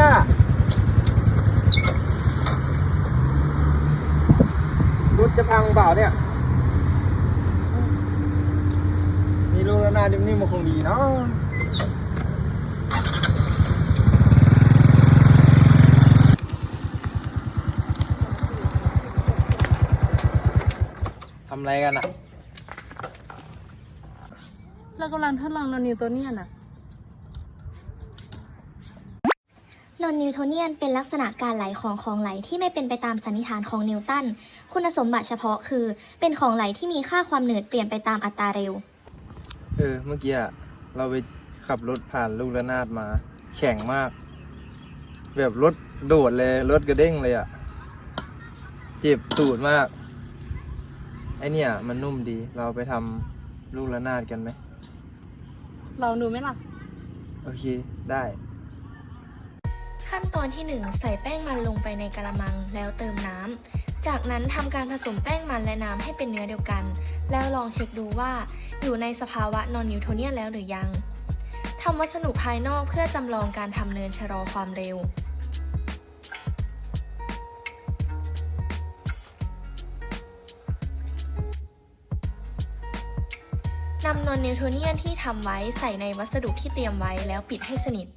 ี่ยรถจะพังเปล่าเนี่ย มีลูกระนาดินิ่มๆมันคงดีเนาะทำอะไรกันอะ เรากำลังทดลองนอนนิวตัวเนี้ยน่ะ นอนนิวโทเนียนเป็นลักษณะการไหลของของไหลที่ไม่เป็นไปตามสันนิษฐานของนิวตัน คุณสมบัติเฉพาะคือ เป็นของไหลที่มีค่าความหนืดเปลี่ยนไปตามอัตราเร็ว เออ เมื่อกี้อะเราไปขับรถผ่านลูกระนาดมา แข็งมาก แบบรถโดดเลย รถกระเด้งเลยอะเจ็บตูดมาก ไอเนี่ย มันนุ่มดี เราไปทำลูกระนาดกันไหมลองดูไหมล่ะ โอเค ได้ ขั้นตอนที่ 1 ใส่แป้งมันลงไปในกระมังแล้วเติมน้ำจากนั้นทำการผสมแป้งมันและน้ำให้เป็นเนื้อเดียวกัน แล้วลองเช็คดูว่าอยู่ในสภาวะนอนนิวโทเนียนแล้วหรือยังทำวัสดุภายนอกเพื่อจำลองการทำเนินชะลอความเร็วนำนอนนิวโทเนียนที่ทำไว้ใส่ในวัสดุที่เตรียมไว้แล้วปิดให้สนิท